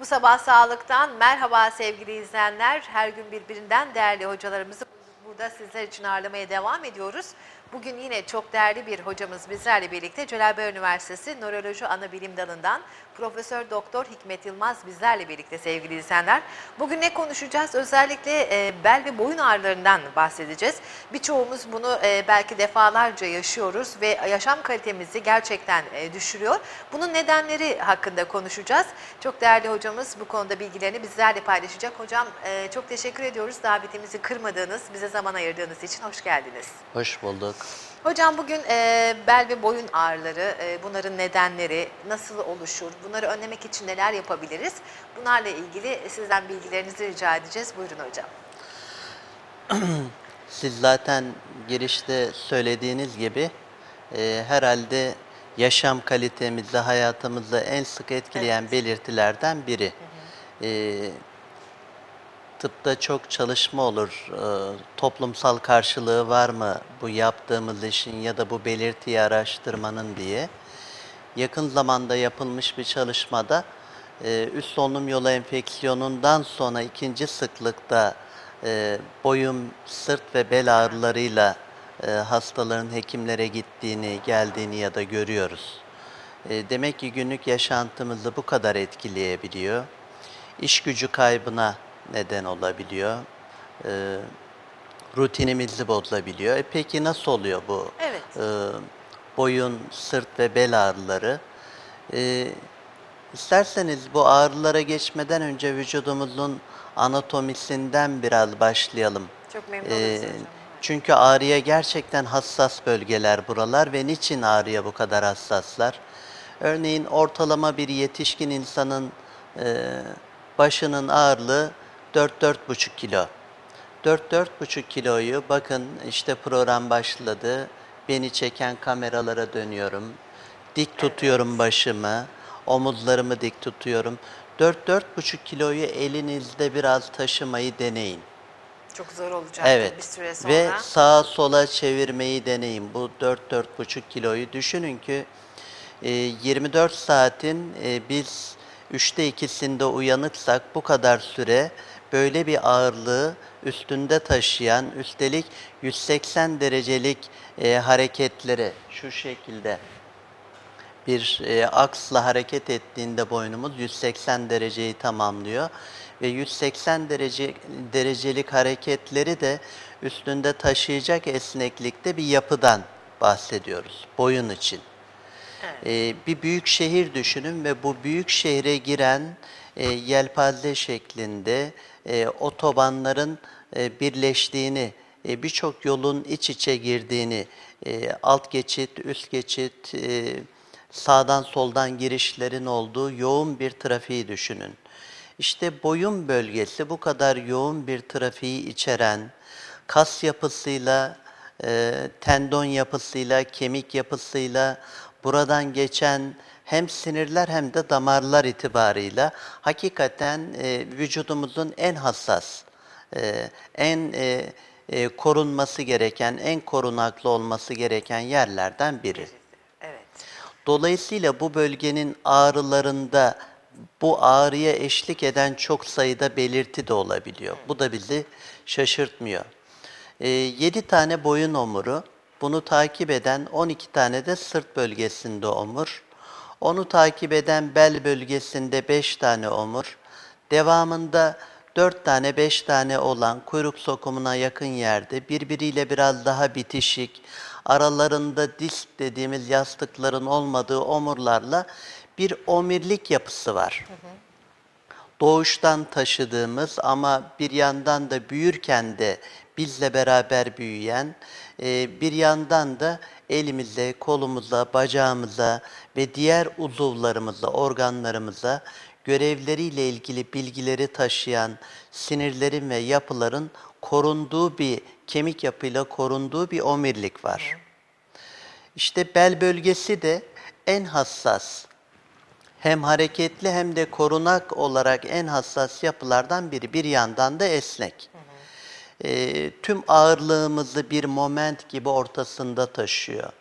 Bu sabah sağlıktan merhaba sevgili izleyenler. Her gün birbirinden değerli hocalarımızı burada sizler için ağırlamaya devam ediyoruz. Bugün yine çok değerli bir hocamız bizlerle birlikte Celal Üniversitesi Nöroloji Anabilim Dalı'ndan Profesör Doktor Hikmet Yılmaz bizlerle birlikte sevgili izleyenler. Bugün ne konuşacağız? Özellikle e, bel ve boyun ağrılarından bahsedeceğiz. Birçoğumuz bunu e, belki defalarca yaşıyoruz ve yaşam kalitemizi gerçekten e, düşürüyor. Bunun nedenleri hakkında konuşacağız. Çok değerli hocamız bu konuda bilgilerini bizlerle paylaşacak. Hocam e, çok teşekkür ediyoruz davetimizi kırmadığınız, bize zaman ayırdığınız için hoş geldiniz. Hoş bulduk. Hocam bugün e, bel ve boyun ağrıları, e, bunların nedenleri nasıl oluşur, bunları önlemek için neler yapabiliriz? Bunlarla ilgili sizden bilgilerinizi rica edeceğiz. Buyurun hocam. Siz zaten girişte söylediğiniz gibi e, herhalde yaşam kalitemizi, hayatımızı en sık etkileyen belirtilerden biri. E, tıpta çok çalışma olur. E, toplumsal karşılığı var mı bu yaptığımız işin ya da bu belirtiyi araştırmanın diye. Yakın zamanda yapılmış bir çalışmada e, üst solunum yolu enfeksiyonundan sonra ikinci sıklıkta e, boyun, sırt ve bel ağrılarıyla e, hastaların hekimlere gittiğini, geldiğini ya da görüyoruz. E, demek ki günlük yaşantımızı bu kadar etkileyebiliyor. İş gücü kaybına neden olabiliyor. E, rutinimizi bozabiliyor. E peki nasıl oluyor bu? Evet. e, boyun, sırt ve bel ağrıları. E, isterseniz bu ağrılara geçmeden önce vücudumuzun anatomisinden biraz başlayalım. Çok memnun E, oluruz hocam. çünkü ağrıya gerçekten hassas bölgeler buralar ve niçin ağrıya bu kadar hassaslar? Örneğin ortalama bir yetişkin insanın e, başının ağırlığı 4-4,5 kilo. 4-4,5 kiloyu bakın işte program başladı. Beni çeken kameralara dönüyorum. Dik tutuyorum başımı. Omuzlarımı dik tutuyorum. 4-4,5 kiloyu elinizde biraz taşımayı deneyin. Çok zor olacak Evet. bir süre sonra. Ve sağa sola çevirmeyi deneyin. Bu 4-4,5 kiloyu düşünün ki e, 24 saatin e, biz üçte ikisinde uyanıksak bu kadar süre böyle bir ağırlığı üstünde taşıyan üstelik 180 derecelik e, hareketleri şu şekilde bir e, aksla hareket ettiğinde boynumuz 180 dereceyi tamamlıyor ve 180 derece derecelik hareketleri de üstünde taşıyacak esneklikte bir yapıdan bahsediyoruz boyun için. E, bir büyük şehir düşünün ve bu büyük şehre giren e, yelpaze şeklinde e, otobanların e, birleştiğini, e, birçok yolun iç içe girdiğini, e, alt geçit, üst geçit, e, sağdan soldan girişlerin olduğu yoğun bir trafiği düşünün. İşte boyun bölgesi bu kadar yoğun bir trafiği içeren, kas yapısıyla, e, tendon yapısıyla, kemik yapısıyla, buradan geçen hem sinirler hem de damarlar itibarıyla hakikaten e, vücudumuzun en hassas, e, en e, e, korunması gereken, en korunaklı olması gereken yerlerden biri. Evet. Dolayısıyla bu bölgenin ağrılarında bu ağrıya eşlik eden çok sayıda belirti de olabiliyor. Bu da bizi şaşırtmıyor. 7 tane boyun omuru, bunu takip eden 12 tane de sırt bölgesinde omur. Onu takip eden bel bölgesinde 5 tane omur. Devamında 4 tane 5 tane olan kuyruk sokumuna yakın yerde birbiriyle biraz daha bitişik, aralarında disk dediğimiz yastıkların olmadığı omurlarla bir omirlik yapısı var. Doğuştan taşıdığımız ama bir yandan da büyürken de bizle beraber büyüyen, bir yandan da elimize, kolumuza, bacağımıza ve diğer uzuvlarımıza, organlarımıza görevleriyle ilgili bilgileri taşıyan sinirlerin ve yapıların korunduğu bir kemik yapıyla korunduğu bir omirlik var. İşte bel bölgesi de en hassas, hem hareketli hem de korunak olarak en hassas yapılardan biri. Bir yandan da esnek. Ee, tüm ağırlığımızı bir moment gibi ortasında taşıyor.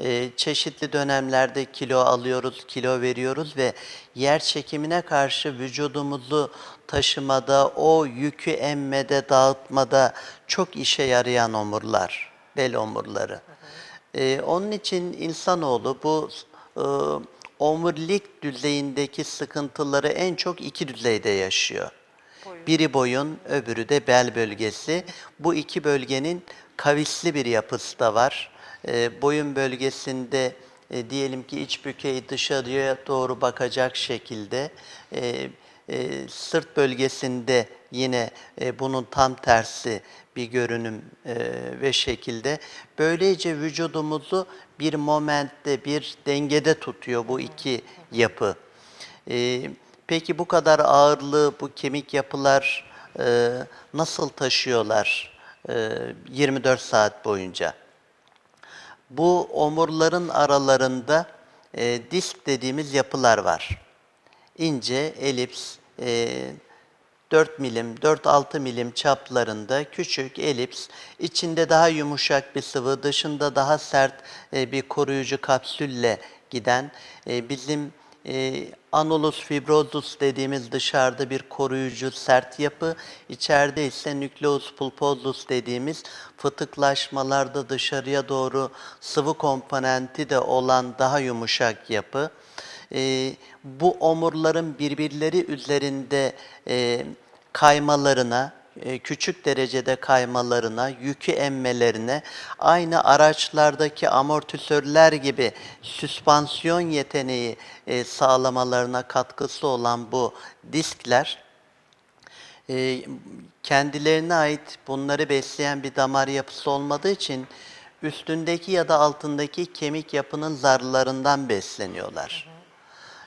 e, çeşitli dönemlerde kilo alıyoruz, kilo veriyoruz ve yer çekimine karşı vücudumuzu taşımada, o yükü emmede, dağıtmada çok işe yarayan omurlar, bel omurları. E, onun için insanoğlu bu e, omurilik düzeyindeki sıkıntıları en çok iki düzeyde yaşıyor. Biri boyun, öbürü de bel bölgesi. Bu iki bölgenin kavisli bir yapısı da var. Ee, boyun bölgesinde e, diyelim ki iç bükey dışarıya doğru bakacak şekilde, e, e, sırt bölgesinde yine e, bunun tam tersi bir görünüm e, ve şekilde. Böylece vücudumuzu bir momentte, bir dengede tutuyor bu iki yapı. Ee, peki bu kadar ağırlığı bu kemik yapılar e, nasıl taşıyorlar e, 24 saat boyunca? Bu omurların aralarında e, disk dediğimiz yapılar var. İnce, elips, e, 4 milim, 4-6 milim çaplarında küçük elips, içinde daha yumuşak bir sıvı, dışında daha sert e, bir koruyucu kapsülle giden e, bizim e, anulus fibrosus dediğimiz dışarıda bir koruyucu sert yapı, içeride ise nükleus pulposus dediğimiz fıtıklaşmalarda dışarıya doğru sıvı komponenti de olan daha yumuşak yapı. E, bu omurların birbirleri üzerinde e, kaymalarına, küçük derecede kaymalarına, yükü emmelerine, aynı araçlardaki amortisörler gibi süspansiyon yeteneği e, sağlamalarına katkısı olan bu diskler, e, kendilerine ait bunları besleyen bir damar yapısı olmadığı için üstündeki ya da altındaki kemik yapının zarlarından besleniyorlar.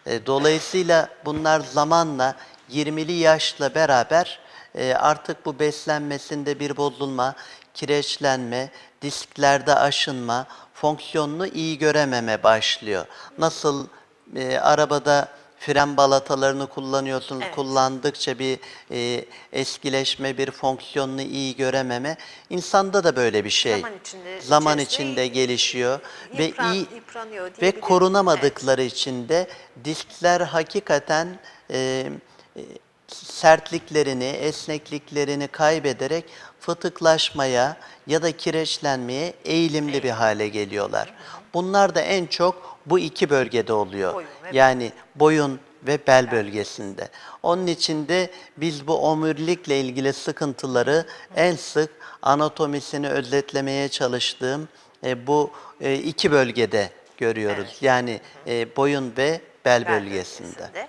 E, Dolayısıyla bunlar zamanla 20'li yaşla beraber e, artık bu beslenmesinde bir bozulma, kireçlenme, disklerde aşınma, fonksiyonunu iyi görememe başlıyor. Nasıl e, arabada fren balatalarını kullanıyorsunuz, Evet. kullandıkça bir e, eskileşme, bir fonksiyonunu iyi görememe. İnsanda da böyle bir şey. Zaman içinde Zaman içinde gelişiyor ve yıpran- iyi yıpranıyor ve korunamadıkları için de diskler hakikaten e, e, sertliklerini, esnekliklerini kaybederek fıtıklaşmaya ya da kireçlenmeye eğilimli bir hale geliyorlar. Bunlar da en çok bu iki bölgede oluyor. Yani boyun ve bel bölgesinde. Onun için de biz bu omurilikle ilgili sıkıntıları en sık anatomisini özetlemeye çalıştığım e, bu e, iki bölgede görüyoruz. Yani e, boyun ve bel, bel bölgesinde.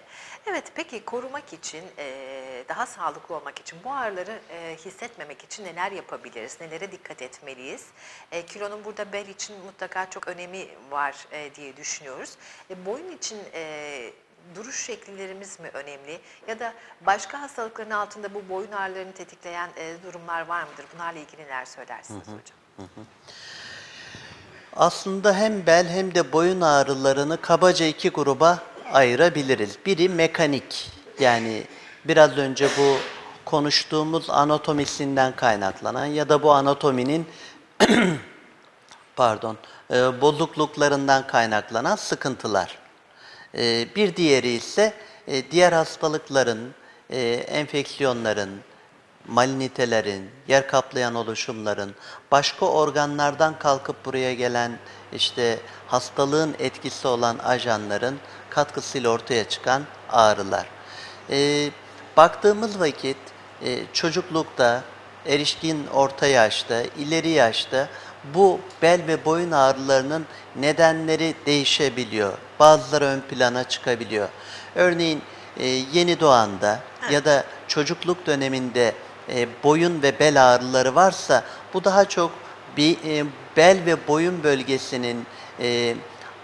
Evet peki korumak için e, daha sağlıklı olmak için bu ağrıları e, hissetmemek için neler yapabiliriz? Nelere dikkat etmeliyiz? E, kilonun burada bel için mutlaka çok önemi var e, diye düşünüyoruz. E, boyun için e, duruş şekillerimiz mi önemli? Ya da başka hastalıkların altında bu boyun ağrılarını tetikleyen e, durumlar var mıdır? Bunlarla ilgili neler söylersiniz hocam? Aslında hem bel hem de boyun ağrılarını kabaca iki gruba ayırabiliriz. Biri mekanik yani biraz önce bu konuştuğumuz anatomisinden kaynaklanan ya da bu anatominin pardon e, bozukluklarından kaynaklanan sıkıntılar. E, bir diğeri ise e, diğer hastalıkların, e, enfeksiyonların, malinitelerin, yer kaplayan oluşumların, başka organlardan kalkıp buraya gelen işte hastalığın etkisi olan ajanların katkısıyla ortaya çıkan ağrılar. E, baktığımız vakit e, çocuklukta, erişkin orta yaşta, ileri yaşta bu bel ve boyun ağrılarının nedenleri değişebiliyor. Bazıları ön plana çıkabiliyor. Örneğin e, yeni doğanda ya da çocukluk döneminde e, boyun ve bel ağrıları varsa bu daha çok bir e, bel ve boyun bölgesinin e,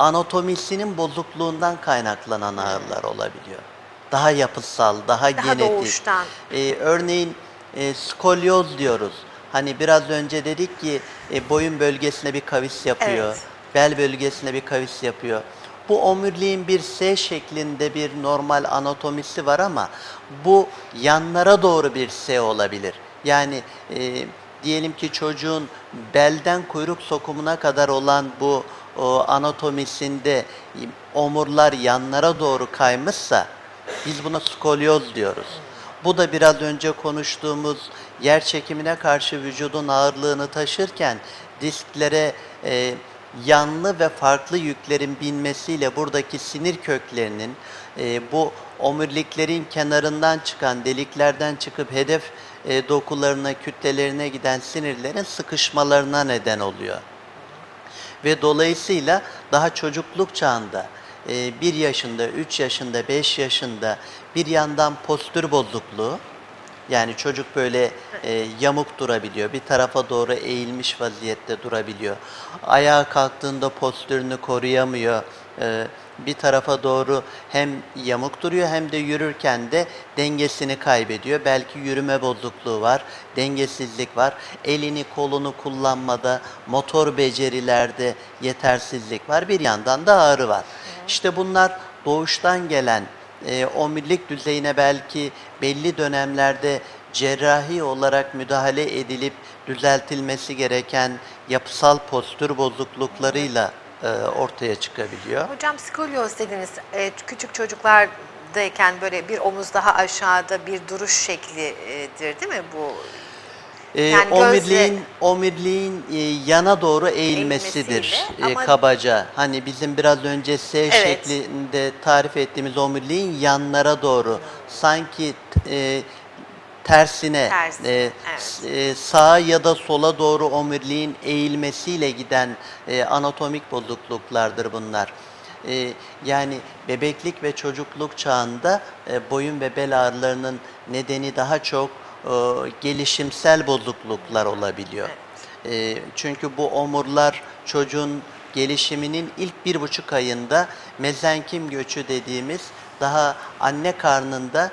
anatomisinin bozukluğundan kaynaklanan ağrılar olabiliyor. Daha yapısal, daha, Daha genetik. doğuştan. Ee, örneğin e, skolyoz diyoruz. Hani biraz önce dedik ki e, boyun bölgesine bir kavis yapıyor. Evet. Bel bölgesine bir kavis yapıyor. Bu omuriliğin bir S şeklinde bir normal anatomisi var ama bu yanlara doğru bir S olabilir. Yani e, diyelim ki çocuğun belden kuyruk sokumuna kadar olan bu o, anatomisinde omurlar yanlara doğru kaymışsa biz buna skolyoz diyoruz. Bu da biraz önce konuştuğumuz yer çekimine karşı vücudun ağırlığını taşırken disklere e, yanlı ve farklı yüklerin binmesiyle buradaki sinir köklerinin e, bu omuriliklerin kenarından çıkan deliklerden çıkıp hedef e, dokularına, kütlelerine giden sinirlerin sıkışmalarına neden oluyor. Ve dolayısıyla daha çocukluk çağında 1 yaşında, 3 yaşında, 5 yaşında bir yandan postür bozukluğu yani çocuk böyle e, yamuk durabiliyor, bir tarafa doğru eğilmiş vaziyette durabiliyor. Ayağa kalktığında postürünü koruyamıyor. E, bir tarafa doğru hem yamuk duruyor hem de yürürken de dengesini kaybediyor. Belki yürüme bozukluğu var, dengesizlik var. Elini kolunu kullanmada, motor becerilerde yetersizlik var. Bir yandan da ağrı var. İşte bunlar doğuştan gelen e, omurilik düzeyine belki belli dönemlerde cerrahi olarak müdahale edilip düzeltilmesi gereken yapısal postür bozukluklarıyla ortaya çıkabiliyor. Hocam skolyoz dediniz. Ee, küçük çocuklardayken böyle bir omuz daha aşağıda bir duruş şeklidir değil mi bu? E, Yani gözle- omuriliğin omuriliğin e, yana doğru eğilmesidir e, ama- kabaca. Hani bizim biraz önce S Evet. şeklinde tarif ettiğimiz omuriliğin yanlara doğru sanki e, tersine Tersine, e, evet. e, sağa ya da sola doğru omuriliğin eğilmesiyle giden e, anatomik bozukluklardır bunlar. E, yani bebeklik ve çocukluk çağında e, boyun ve bel ağrılarının nedeni daha çok e, gelişimsel bozukluklar olabiliyor. E, çünkü bu omurlar çocuğun gelişiminin ilk bir buçuk ayında mezenkim göçü dediğimiz daha anne karnında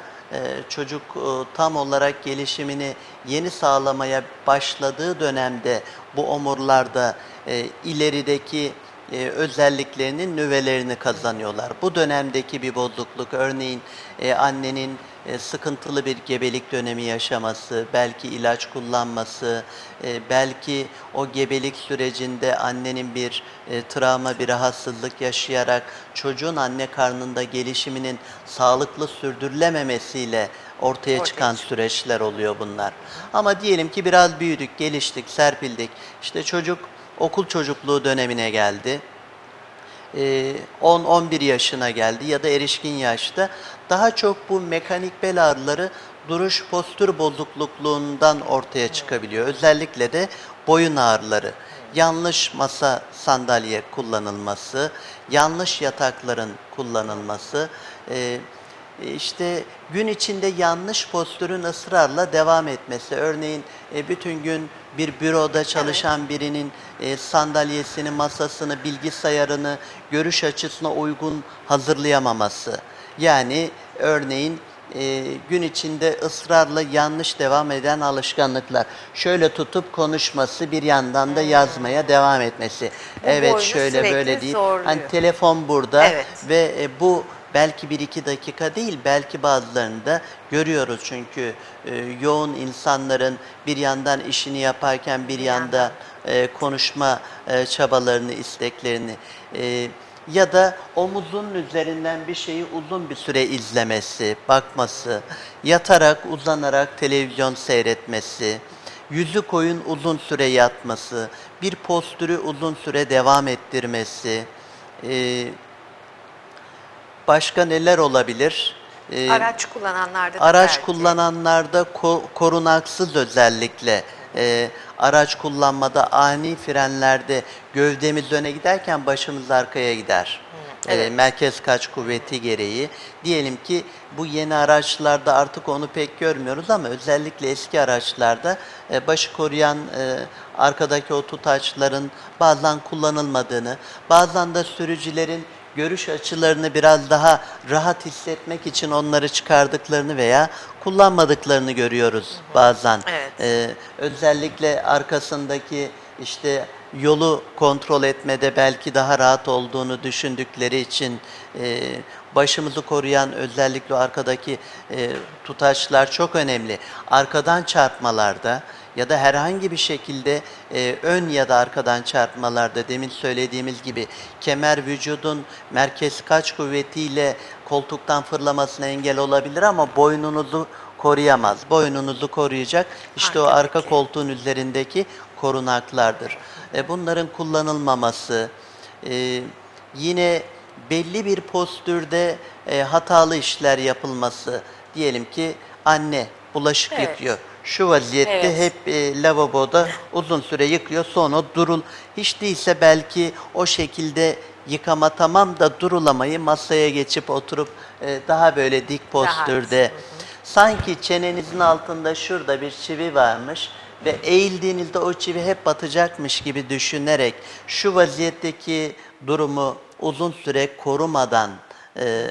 çocuk e, tam olarak gelişimini yeni sağlamaya başladığı dönemde bu omurlarda e, ilerideki e, özelliklerinin nüvelerini kazanıyorlar. Bu dönemdeki bir bozukluk, örneğin e, annenin e, sıkıntılı bir gebelik dönemi yaşaması, belki ilaç kullanması, e, belki o gebelik sürecinde annenin bir e, travma, bir rahatsızlık yaşayarak çocuğun anne karnında gelişiminin sağlıklı sürdürülememesiyle ortaya çıkan süreçler oluyor bunlar. Ama diyelim ki biraz büyüdük, geliştik, serpildik. İşte çocuk okul çocukluğu dönemine geldi. Ee, 10-11 yaşına geldi ya da erişkin yaşta daha çok bu mekanik bel ağrıları duruş postür bozuklukluğundan ortaya çıkabiliyor. Özellikle de boyun ağrıları, yanlış masa sandalye kullanılması, yanlış yatakların kullanılması, e, işte gün içinde yanlış postürün ısrarla devam etmesi. Örneğin e, bütün gün bir büroda çalışan birinin e, sandalyesini, masasını, bilgisayarını görüş açısına uygun hazırlayamaması. Yani örneğin e, gün içinde ısrarla yanlış devam eden alışkanlıklar. Şöyle tutup konuşması bir yandan da yazmaya devam etmesi. Bu evet şöyle böyle değil. zorluyor. Hani telefon burada Evet. ve e, bu belki bir iki dakika değil, belki bazılarında görüyoruz. Çünkü e, yoğun insanların bir yandan işini yaparken bir, yanda e, konuşma e, çabalarını, isteklerini e, ya da omuzun üzerinden bir şeyi uzun bir süre izlemesi, bakması, yatarak, uzanarak televizyon seyretmesi, yüzü koyun uzun süre yatması, bir postürü uzun süre devam ettirmesi, e, Başka neler olabilir? Ee, Araç kullananlarda da araç belki. kullananlarda ko- korunaksız özellikle e, araç kullanmada ani frenlerde gövdemiz öne giderken başımız arkaya gider. Ee, evet. merkez kaç kuvveti gereği. Diyelim ki bu yeni araçlarda artık onu pek görmüyoruz ama özellikle eski araçlarda e, başı koruyan e, arkadaki o tutaçların bazen kullanılmadığını, bazen de sürücülerin görüş açılarını biraz daha rahat hissetmek için onları çıkardıklarını veya kullanmadıklarını görüyoruz bazen. Evet. Ee, özellikle arkasındaki işte yolu kontrol etmede belki daha rahat olduğunu düşündükleri için e, başımızı koruyan özellikle arkadaki e, tutaçlar çok önemli. Arkadan çarpmalarda ya da herhangi bir şekilde e, ön ya da arkadan çarpmalarda demin söylediğimiz gibi kemer vücudun merkez kaç kuvvetiyle koltuktan fırlamasına engel olabilir ama boynunuzu koruyamaz. Boynunuzu koruyacak işte o arka Arkadaki. koltuğun üzerindeki korunaklardır. E, bunların kullanılmaması, e, yine belli bir postürde e, hatalı işler yapılması. Diyelim ki anne bulaşık Evet. yıkıyor. Şu vaziyette Evet. hep e, lavaboda uzun süre yıkıyor sonra durul. Hiç değilse belki o şekilde yıkama tamam da durulamayı masaya geçip oturup e, daha böyle dik postürde. Sanki çenenizin altında şurada bir çivi varmış ve eğildiğinizde o çivi hep batacakmış gibi düşünerek şu vaziyetteki durumu uzun süre korumadan e,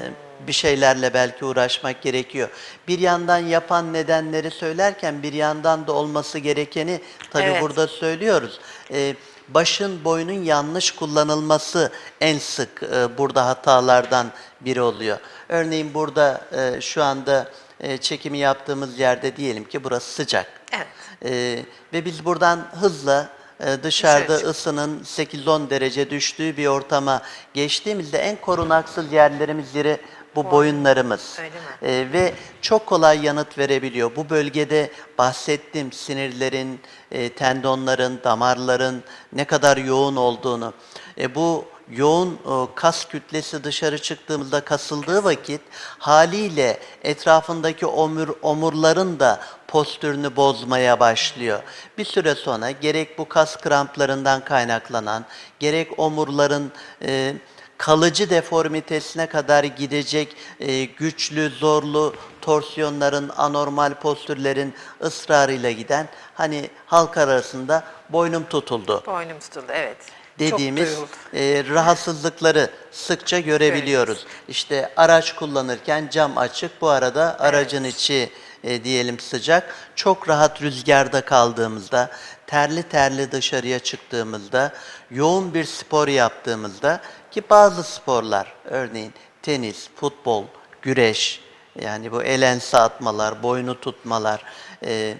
bir şeylerle belki uğraşmak gerekiyor. Bir yandan yapan nedenleri söylerken bir yandan da olması gerekeni tabii Evet. burada söylüyoruz. E, başın boynun yanlış kullanılması en sık e, burada hatalardan biri oluyor. Örneğin burada e, şu anda e, çekimi yaptığımız yerde diyelim ki burası sıcak. Evet. E, ve biz buradan hızla e, dışarıda Dışarı ısının 8-10 derece düştüğü bir ortama geçtiğimizde en korunaksız yerlerimiz yeri bu boyunlarımız. Öyle mi? E, ve çok kolay yanıt verebiliyor. Bu bölgede bahsettiğim sinirlerin, e, tendonların, damarların ne kadar yoğun olduğunu. E, bu yoğun kas kütlesi dışarı çıktığımızda kasıldığı vakit haliyle etrafındaki omur, omurların da postürünü bozmaya başlıyor. Bir süre sonra gerek bu kas kramplarından kaynaklanan, gerek omurların e, kalıcı deformitesine kadar gidecek e, güçlü, zorlu torsiyonların, anormal postürlerin ısrarıyla giden hani halk arasında boynum tutuldu Boynum tutuldu evet. dediğimiz e, rahatsızlıkları sıkça görebiliyoruz. İşte araç kullanırken cam açık, bu arada aracın içi e, diyelim sıcak. Çok rahat rüzgarda kaldığımızda, terli terli dışarıya çıktığımızda, yoğun bir spor yaptığımızda ki bazı sporlar, örneğin tenis, futbol, güreş, yani bu el ense atmalar, boynu tutmalar, e,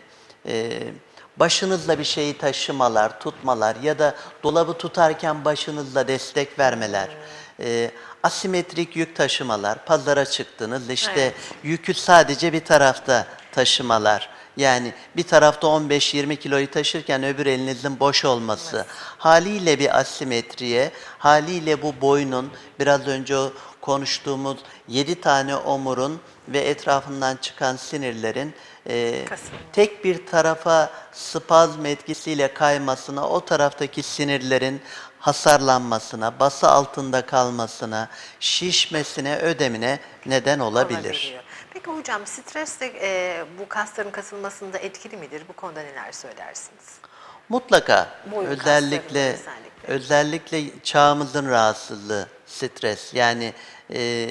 e, başınızla bir şeyi taşımalar, tutmalar ya da dolabı tutarken başınızla destek vermeler, e, asimetrik yük taşımalar, pazara çıktınız işte Evet. yükü sadece bir tarafta taşımalar. Yani bir tarafta 15-20 kiloyu taşırken öbür elinizin boş olması. Haliyle bir asimetriye, haliyle bu boynun biraz önce o konuştuğumuz 7 tane omurun ve etrafından çıkan sinirlerin e, tek bir tarafa spazm etkisiyle kaymasına, o taraftaki sinirlerin hasarlanmasına, bası altında kalmasına, şişmesine, ödemine neden olabilir. Olabiliyor. Peki hocam stres de e, bu kasların kasılmasında etkili midir? Bu konuda neler söylersiniz? Mutlaka Boyun özellikle kaslarında özellikle. özellikle çağımızın rahatsızlığı, stres. Yani e,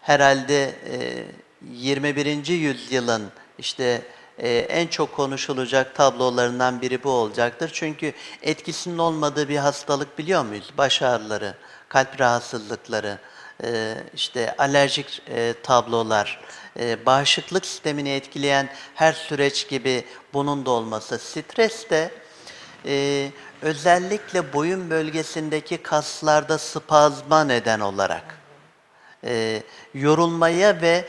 herhalde e, 21. yüzyılın işte e, en çok konuşulacak tablolarından biri bu olacaktır. Çünkü etkisinin olmadığı bir hastalık biliyor muyuz? Baş ağrıları, kalp rahatsızlıkları, e, işte alerjik e, tablolar, e, bağışıklık sistemini etkileyen her süreç gibi bunun da olması. Stres de özellikle boyun bölgesindeki kaslarda spazma neden olarak yorulmaya ve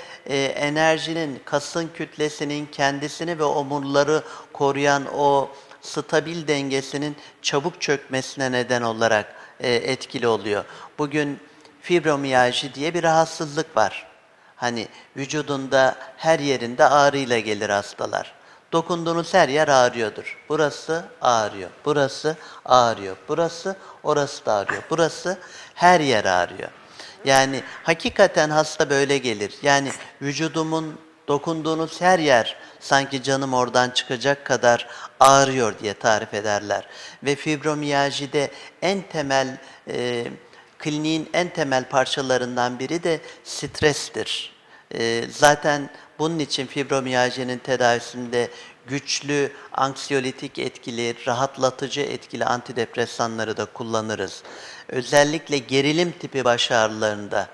enerjinin, kasın kütlesinin kendisini ve omurları koruyan o stabil dengesinin çabuk çökmesine neden olarak etkili oluyor. Bugün fibromiyalji diye bir rahatsızlık var. Hani vücudunda her yerinde ağrıyla gelir hastalar. Dokunduğunuz her yer ağrıyordur. Burası ağrıyor, burası ağrıyor, burası, orası da ağrıyor, burası her yer ağrıyor. Yani hakikaten hasta böyle gelir. Yani vücudumun dokunduğunuz her yer sanki canım oradan çıkacak kadar ağrıyor diye tarif ederler. Ve fibromiyajide en temel, e, kliniğin en temel parçalarından biri de strestir. E, zaten bunun için fibromiyajinin tedavisinde güçlü anksiyolitik etkili, rahatlatıcı etkili antidepresanları da kullanırız. Özellikle gerilim tipi baş ağrılarında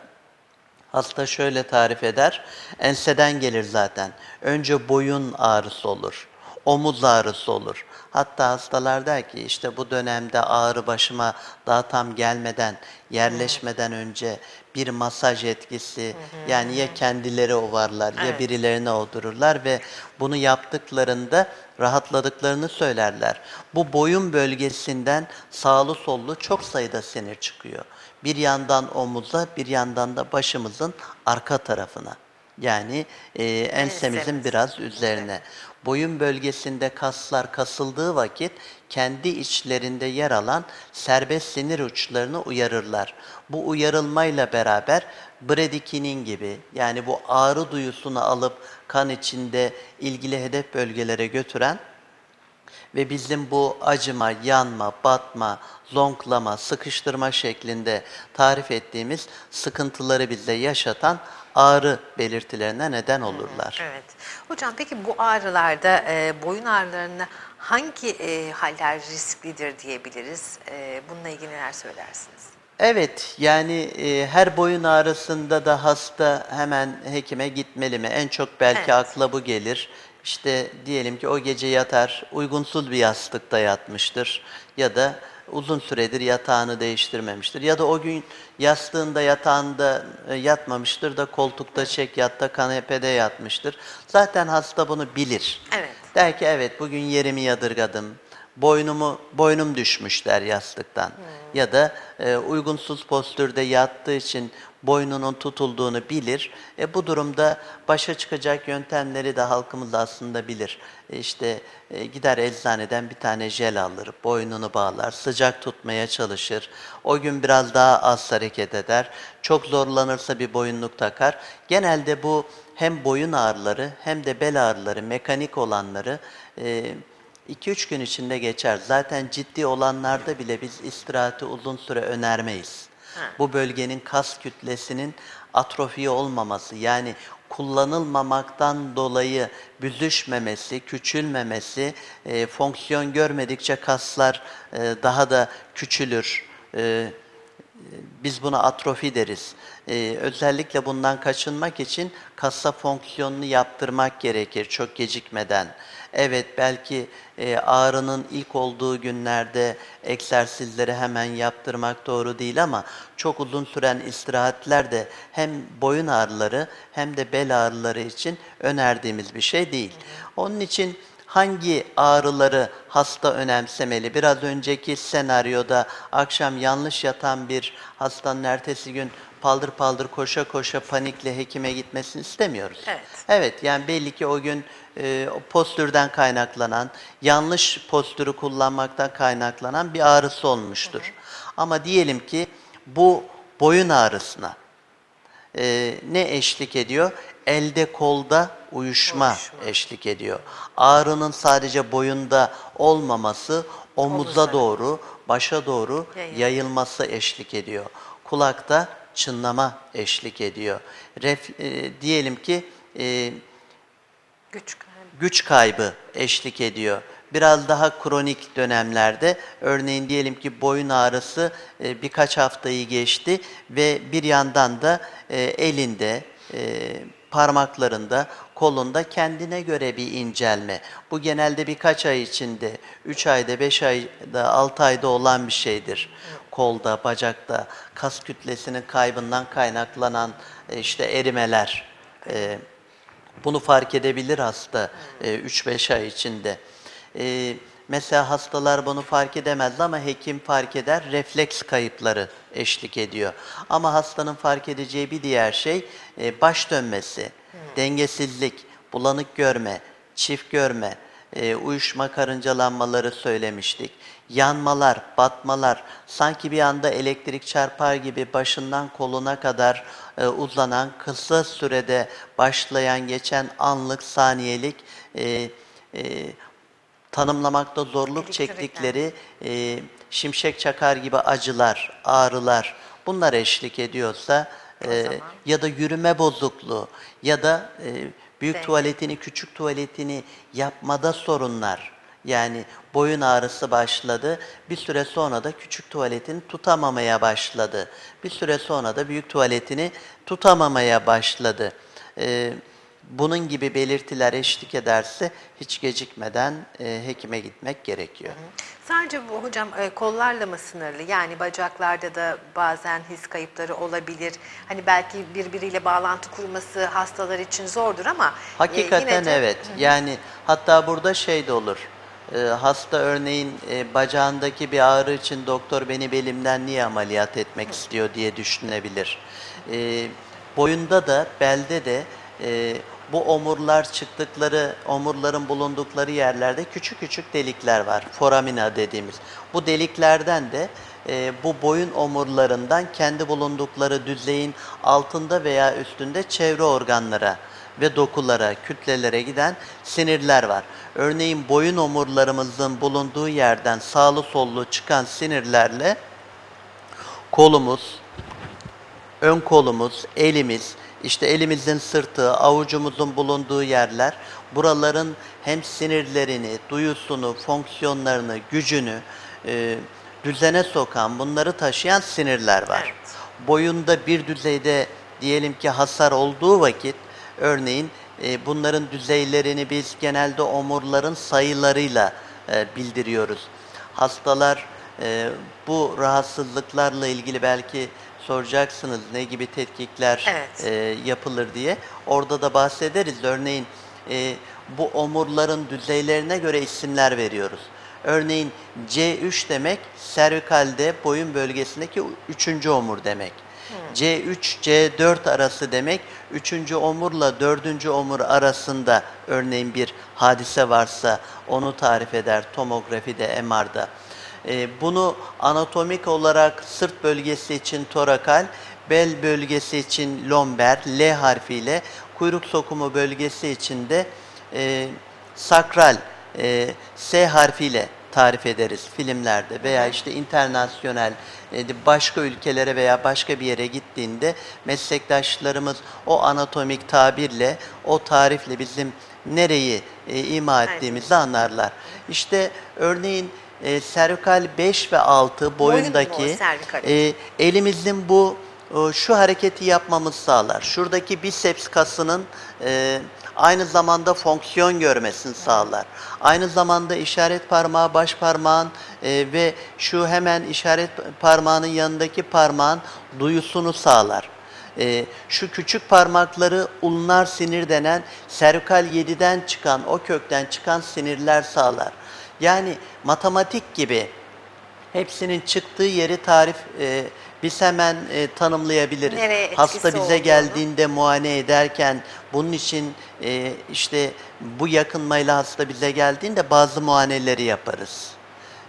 hasta şöyle tarif eder. Enseden gelir zaten. Önce boyun ağrısı olur. omuz ağrısı olur. Hatta hastalar der ki işte bu dönemde ağrı başıma daha tam gelmeden, yerleşmeden önce bir masaj etkisi yani ya kendileri ovarlar ya Evet. birilerine oldururlar ve bunu yaptıklarında rahatladıklarını söylerler. Bu boyun bölgesinden sağlı sollu çok sayıda sinir çıkıyor. Bir yandan omuza, bir yandan da başımızın arka tarafına. Yani e, ensemizin Ensemiz. biraz üzerine. Boyun bölgesinde kaslar kasıldığı vakit kendi içlerinde yer alan serbest sinir uçlarını uyarırlar. Bu uyarılmayla beraber bradikinin gibi yani bu ağrı duyusunu alıp kan içinde ilgili hedef bölgelere götüren ve bizim bu acıma, yanma, batma, zonklama, sıkıştırma şeklinde tarif ettiğimiz sıkıntıları bize yaşatan ağrı belirtilerine neden olurlar. Evet. Hocam peki bu ağrılarda e, boyun ağrılarında hangi e, haller risklidir diyebiliriz? E, bununla ilgili neler söylersiniz? Evet, yani e, her boyun ağrısında da hasta hemen hekime gitmeli mi? En çok belki Evet. akla bu gelir. İşte diyelim ki o gece yatar, uygunsuz bir yastıkta yatmıştır ya da uzun süredir yatağını değiştirmemiştir ya da o gün yastığında yatağında e, yatmamıştır da koltukta çek yatta kanepede yatmıştır. Zaten hasta bunu bilir. Evet. Der ki evet bugün yerimi yadırgadım. Boynumu boynum düşmüş der yastıktan. Ya da e, uygunsuz postürde yattığı için boynunun tutulduğunu bilir. E, bu durumda başa çıkacak yöntemleri de halkımız aslında bilir. E, işte e, gider eczaneden bir tane jel alır, boynunu bağlar, sıcak tutmaya çalışır. O gün biraz daha az hareket eder. Çok zorlanırsa bir boyunluk takar. Genelde bu hem boyun ağrıları hem de bel ağrıları, mekanik olanları e, 2-3 gün içinde geçer. Zaten ciddi olanlarda bile biz istirahati uzun süre önermeyiz. Bu bölgenin kas kütlesinin atrofiye olmaması yani kullanılmamaktan dolayı büzüşmemesi, küçülmemesi, e, fonksiyon görmedikçe kaslar e, daha da küçülür. E, biz buna atrofi deriz. Ee, özellikle bundan kaçınmak için kasa fonksiyonunu yaptırmak gerekir çok gecikmeden. Evet belki e, ağrının ilk olduğu günlerde egzersizleri hemen yaptırmak doğru değil ama çok uzun süren istirahatler de hem boyun ağrıları hem de bel ağrıları için önerdiğimiz bir şey değil. Onun için hangi ağrıları hasta önemsemeli? Biraz önceki senaryoda akşam yanlış yatan bir hastanın ertesi gün paldır paldır koşa koşa panikle hekime gitmesini istemiyoruz. Evet. Evet yani belli ki o gün e, postürden kaynaklanan, yanlış postürü kullanmaktan kaynaklanan bir ağrısı olmuştur. Ama diyelim ki bu boyun ağrısına e, ne eşlik ediyor? Elde kolda uyuşma, Uyuşma. eşlik ediyor. Ağrının sadece boyunda olmaması omuza doğru, başa doğru yayılması eşlik ediyor. Kulakta çınlama eşlik ediyor. Ref, e, diyelim ki e, Güç. Güç kaybı eşlik ediyor. Biraz daha kronik dönemlerde örneğin diyelim ki boyun ağrısı e, birkaç haftayı geçti ve bir yandan da e, elinde, e, parmaklarında, kolunda kendine göre bir incelme. Bu genelde birkaç ay içinde, 3 ayda, 5 ayda, 6 ayda olan bir şeydir. Kolda, bacakta, kas kütlesinin kaybından kaynaklanan işte erimeler, bunu fark edebilir hasta 3-5 ay içinde. E, mesela hastalar bunu fark edemez ama hekim fark eder, refleks kayıpları eşlik ediyor. Ama hastanın fark edeceği bir diğer şey e, baş dönmesi, dengesizlik, bulanık görme, çift görme, e, uyuşma karıncalanmaları söylemiştik. Yanmalar, batmalar, sanki bir anda elektrik çarpar gibi başından koluna kadar e, uzanan, kısa sürede başlayan, geçen anlık, saniyelik e, e, tanımlamakta zorluk çektikleri e, şimşek çakar gibi acılar, ağrılar bunlar eşlik ediyorsa e, ya da yürüme bozukluğu ya da e, büyük Denge. tuvaletini, küçük tuvaletini yapmada sorunlar. Yani boyun ağrısı başladı. Bir süre sonra da küçük tuvaletini tutamamaya başladı. Bir süre sonra da büyük tuvaletini tutamamaya başladı. Ee, bunun gibi belirtiler eşlik ederse hiç gecikmeden e, hekime gitmek gerekiyor. Sadece bu hocam e, kollarla mı sınırlı? Yani bacaklarda da bazen his kayıpları olabilir. Hani belki birbiriyle bağlantı kurması hastalar için zordur ama e, Hakikaten yine de- evet. Yani hatta burada şey de olur. Ee, hasta örneğin e, bacağındaki bir ağrı için doktor beni belimden niye ameliyat etmek istiyor diye düşünebilir. Ee, boyunda da belde de e, bu omurlar çıktıkları, omurların bulundukları yerlerde küçük küçük delikler var. Foramina dediğimiz. Bu deliklerden de e, bu boyun omurlarından kendi bulundukları düzeyin altında veya üstünde çevre organlara ve dokulara, kütlelere giden sinirler var. Örneğin boyun omurlarımızın bulunduğu yerden sağlı sollu çıkan sinirlerle kolumuz, ön kolumuz, elimiz, işte elimizin sırtı, avucumuzun bulunduğu yerler, buraların hem sinirlerini, duyusunu, fonksiyonlarını, gücünü e, düzene sokan, bunları taşıyan sinirler var. Evet. Boyunda bir düzeyde diyelim ki hasar olduğu vakit, örneğin e, bunların düzeylerini biz genelde omurların sayılarıyla e, bildiriyoruz. Hastalar e, bu rahatsızlıklarla ilgili belki soracaksınız ne gibi tetkikler Evet. e, yapılır diye. Orada da bahsederiz. Örneğin e, bu omurların düzeylerine göre isimler veriyoruz. Örneğin C3 demek servikalde boyun bölgesindeki üçüncü omur demek. C3, C4 arası demek üçüncü omurla dördüncü omur arasında örneğin bir hadise varsa onu tarif eder tomografide, MR'da. Ee, bunu anatomik olarak sırt bölgesi için torakal, bel bölgesi için lomber, L harfiyle, kuyruk sokumu bölgesi için de e, sakral, e, S harfiyle tarif ederiz filmlerde veya işte internasyonel e, başka ülkelere veya başka bir yere gittiğinde meslektaşlarımız o anatomik tabirle, o tarifle bizim nereyi e, ima ettiğimizi anlarlar. İşte örneğin e, servikal 5 ve 6 Boyun mu boyundaki e, elimizin bu şu hareketi yapmamız sağlar. Şuradaki biceps kasının e, aynı zamanda fonksiyon görmesini sağlar. Aynı zamanda işaret parmağı, baş parmağın e, ve şu hemen işaret parmağının yanındaki parmağın duyusunu sağlar. E, şu küçük parmakları ulnar sinir denen servikal 7'den çıkan, o kökten çıkan sinirler sağlar. Yani matematik gibi hepsinin çıktığı yeri tarif e, biz hemen e, tanımlayabiliriz. Nereye etkisi Hasta bize olduğunu. geldiğinde muayene ederken bunun için e, işte bu yakınmayla hasta bize geldiğinde bazı muayeneleri yaparız.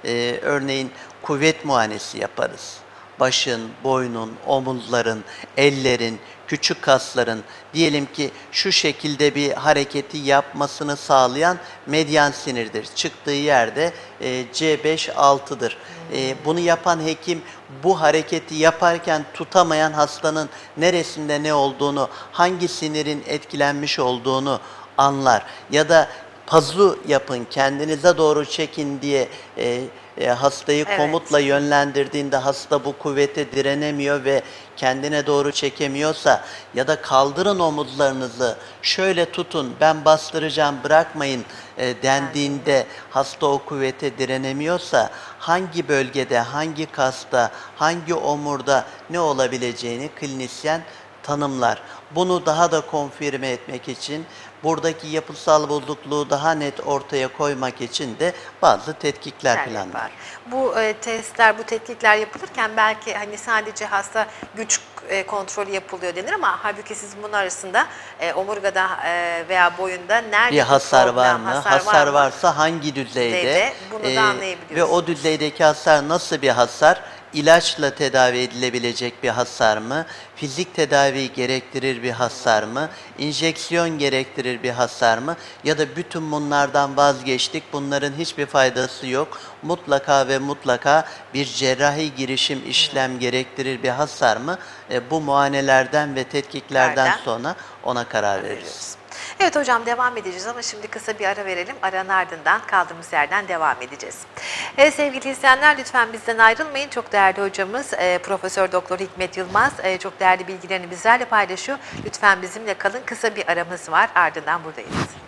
E, örneğin kuvvet muayenesi yaparız. Başın, boynun, omuzların, ellerin, küçük kasların diyelim ki şu şekilde bir hareketi yapmasını sağlayan medyan sinirdir. Çıktığı yerde e, C5-6'dır. E, bunu yapan hekim bu hareketi yaparken tutamayan hastanın neresinde ne olduğunu, hangi sinirin etkilenmiş olduğunu anlar. Ya da pazu yapın, kendinize doğru çekin diye e, e, hastayı Evet. komutla yönlendirdiğinde hasta bu kuvvete direnemiyor ve kendine doğru çekemiyorsa ya da kaldırın omuzlarınızı şöyle tutun ben bastıracağım bırakmayın e, dendiğinde hasta o kuvvete direnemiyorsa hangi bölgede, hangi kasta, hangi omurda ne olabileceğini klinisyen tanımlar. Bunu daha da konfirme etmek için buradaki yapısal bozukluğu daha net ortaya koymak için de bazı tetkikler yapar. Bu e, testler, bu tetkikler yapılırken belki hani sadece hasta güç e, kontrolü yapılıyor denir ama halbuki siz bunun arasında e, omurgada e, veya boyunda nerede Bir hasar var mı? Hasar, var mı? varsa hangi düzeyde? Düzeyde, bunu da Ee, anlayabiliyoruz. Ve o düzeydeki hasar nasıl bir hasar? İlaçla tedavi edilebilecek bir hasar mı? Fizik tedavi gerektirir bir hasar mı? İnjeksiyon gerektirir bir hasar mı? Ya da bütün bunlardan vazgeçtik, bunların hiçbir faydası yok. Mutlaka ve mutlaka bir cerrahi girişim işlem gerektirir bir hasar mı? E, bu muayenelerden ve tetkiklerden Nereden? sonra ona karar veririz. Evet hocam devam edeceğiz ama şimdi kısa bir ara verelim. Aranın ardından kaldığımız yerden devam edeceğiz. Evet sevgili izleyenler lütfen bizden ayrılmayın. Çok değerli hocamız e, Profesör Doktor Hikmet Yılmaz e, çok değerli bilgilerini bizlerle paylaşıyor. Lütfen bizimle kalın. Kısa bir aramız var. Ardından buradayız.